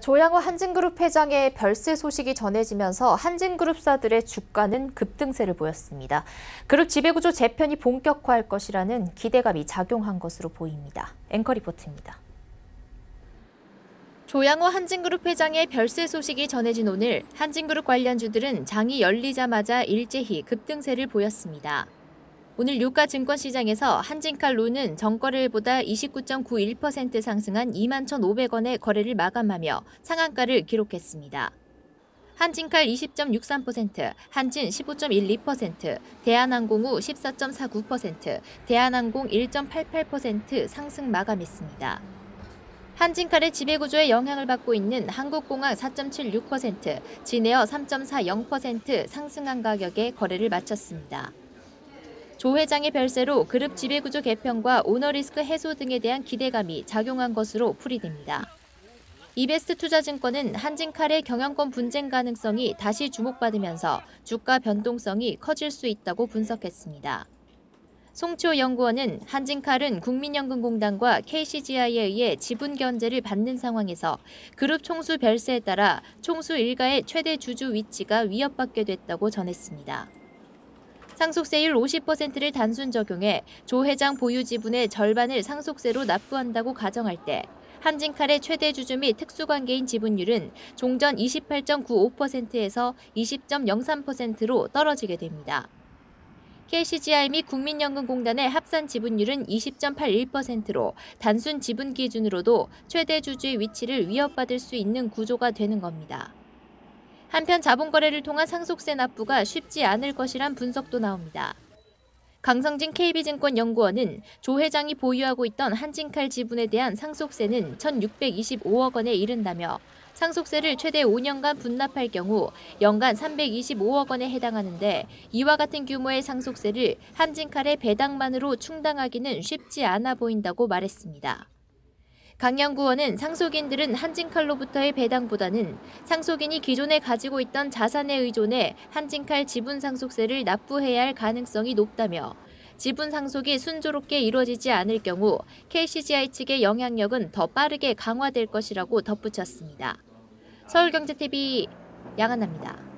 조양호 한진그룹 회장의 별세 소식이 전해지면서 한진그룹사들의 주가는 급등세를 보였습니다. 그룹 지배구조 재편이 본격화할 것이라는 기대감이 작용한 것으로 보입니다. 앵커 리포트입니다. 조양호 한진그룹 회장의 별세 소식이 전해진 오늘 한진그룹 관련주들은 장이 열리자마자 일제히 급등세를 보였습니다. 오늘 유가 증권시장에서 한진칼로는 정거래일보다 29.91% 상승한 21,500원의 거래를 마감하며 상한가를 기록했습니다. 한진칼 20.63%, 한진 15.12%, 대한항공우 14.49%, 대한항공 1.88% 상승 마감했습니다. 한진칼의 지배구조에 영향을 받고 있는 한국공항 4.76%, 진에어 3.40% 상승한 가격에 거래를 마쳤습니다. 조 회장의 별세로 그룹 지배구조 개편과 오너리스크 해소 등에 대한 기대감이 작용한 것으로 풀이됩니다. 이베스트 투자증권은 한진칼의 경영권 분쟁 가능성이 다시 주목받으면서 주가 변동성이 커질 수 있다고 분석했습니다. 송초 연구원은 한진칼은 국민연금공단과 KCGI에 의해 지분 견제를 받는 상황에서 그룹 총수 별세에 따라 총수 일가의 최대 주주 위치가 위협받게 됐다고 전했습니다. 상속세율 50%를 단순 적용해 조 회장 보유 지분의 절반을 상속세로 납부한다고 가정할 때 한진칼의 최대 주주 및 특수관계인 지분율은 종전 28.95%에서 20.03%로 떨어지게 됩니다. KCGI 및 국민연금공단의 합산 지분율은 20.81%로 단순 지분 기준으로도 최대 주주의 위치를 위협받을 수 있는 구조가 되는 겁니다. 한편 자본거래를 통한 상속세 납부가 쉽지 않을 것이란 분석도 나옵니다. 강성진 KB증권 연구원은 조 회장이 보유하고 있던 한진칼 지분에 대한 상속세는 1,625억 원에 이른다며 상속세를 최대 5년간 분납할 경우 연간 325억 원에 해당하는데 이와 같은 규모의 상속세를 한진칼의 배당만으로 충당하기는 쉽지 않아 보인다고 말했습니다. 강 연구원은 상속인들은 한진칼로부터의 배당보다는 상속인이 기존에 가지고 있던 자산에 의존해 한진칼 지분 상속세를 납부해야 할 가능성이 높다며 지분 상속이 순조롭게 이루어지지 않을 경우 KCGI 측의 영향력은 더 빠르게 강화될 것이라고 덧붙였습니다. 서울경제TV 양한나입니다.